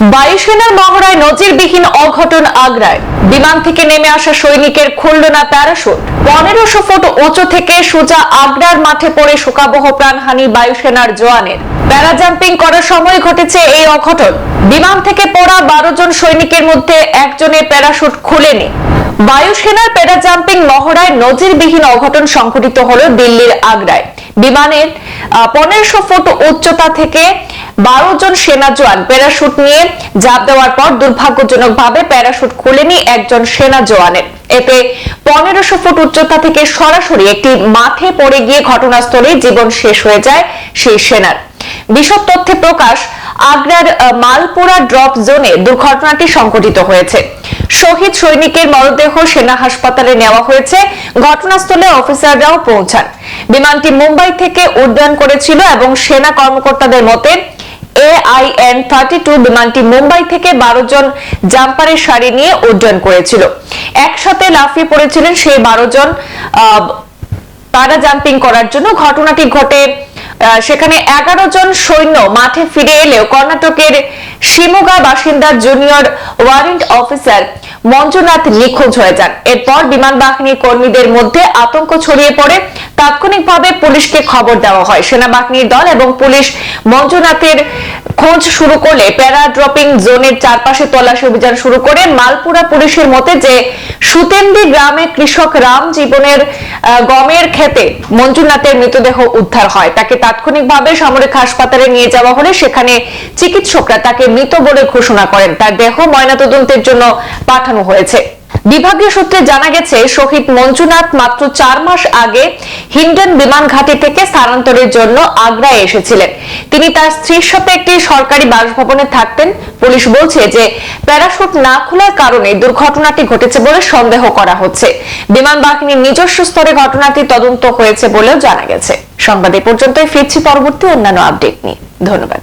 বায়ুসেনার মহড়ায় নজিরবিহীন অঘটন আগ্রায়। বিমান থেকে নেমে আসা সৈনিকের খুলল না প্যারাশুট। পনেরোশো ফুট উঁচু থেকে সোজা আগ্রার মাঠে পড়ে শোকাবহ প্রাণহানি বায়ুসেনার জওয়ানের। প্যারাজাম্পিং করার সময় ঘটেছে এই অঘটন। বিমান থেকে পড়া বারো জন সৈনিকের মধ্যে একজনের প্যারাশুট খুলেনি। বায়ুসেনার প্যারাজাম্পিং মহড়ায় নজিরবিহীন অঘটন সংঘটিত হল দিল্লির আগ্রায়। বিমানের পনেরোশো ফুট উচ্চতা থেকে বারো জন সেনা জওয়ান প্যারাশুট নিয়ে ঝাঁপ দেওয়ার পর দুর্ভাগ্যজনকভাবে প্যারাশুট খুলেনি একজন সেনা জওয়ানের। এতে পনেরোশো ফুট উচ্চতা থেকে সরাসরি একটি মাঠে পড়ে গিয়ে ঘটনাস্থলে জীবন শেষ হয়ে যায় সেই সেনার। বিশদ তথ্যে প্রকাশ, আগ্রার মালপুরা ড্রপ জোনে দুর্ঘটনাটি সংঘটিত হয়েছে। শহীদ সৈনিকের মরদেহ সেনা হাসপাতালে নেওয়া হয়েছে। ঘটনাস্থলে অফিসাররাও পৌঁছান। বিমানটি মুম্বাই থেকে উড্ডয়ন করেছিল এবং সেনা কর্মকর্তাদের মতে এআইএন থার্টি টু বিমানটি মুম্বাই থেকে বারো জন জাম্পারের সারি নিয়ে উড্ডয়ন করেছিল। একসাথে লাফিয়ে পড়েছিলেন সেই বারো জন প্যারা জাম্পিং করার জন্য। ঘটনাটি ঘটে সেখানে এগারো জন সৈন্য মাঠে ফিরে এলেও কর্ণাটকের শিমোগা বাসিন্দা জুনিয়র ওয়ারেন্ট অফিসার মঞ্জুনাথ নিখোঁজ হয়ে যান। এরপর বিমান বাহিনীর কর্মীদের মধ্যে আতঙ্ক ছড়িয়ে পড়ে। তাৎক্ষণিকভাবে পুলিশকে খবর দেওয়া হয়। সেনাবাহিনীর দল এবং পুলিশ মঞ্জুনাথের খোঁজ শুরু করলে প্যারা ড্রপিং জোনের চারপাশে তল্লাশি অভিযান শুরু করে মালপুরা পুলিশের মতে যে সুতেন্দি গ্রামে কৃষক রাম জীবনের গমের ক্ষেতে মঞ্জুনাথের মৃতদেহ উদ্ধার হয়। তাকে তাৎক্ষণিকভাবে সামরিক হাসপাতালে নিয়ে যাওয়া হলে সেখানে চিকিৎসকরা তাকে মৃত বলে ঘোষণা করেন। তার দেহ ময়নাতদন্তের জন্য পাঠানো হয়েছে। বিভাগীয় সূত্রে জানা গেছে, শহীদ মঞ্জুনাথ মাত্র চার মাস আগে হিন্ডন বিমান ঘাঁটি থেকে স্থানান্তরের জন্য আগ্রায় এসেছিলেন। তিনি তার স্ত্রীর সাথে একটি সরকারি বাসভবনে থাকতেন। পুলিশ বলছে যে, প্যারাশুট না খোলার কারণে দুর্ঘটনাটি ঘটেছে বলে সন্দেহ করা হচ্ছে। বিমান বাহিনীর নিজস্ব স্তরে ঘটনাটি তদন্ত হয়েছে বলেও জানা গেছে। সংবাদ এ পর্যন্তই, ফিরছি পরবর্তী অন্যান্য আপডেট নিয়ে। ধন্যবাদ।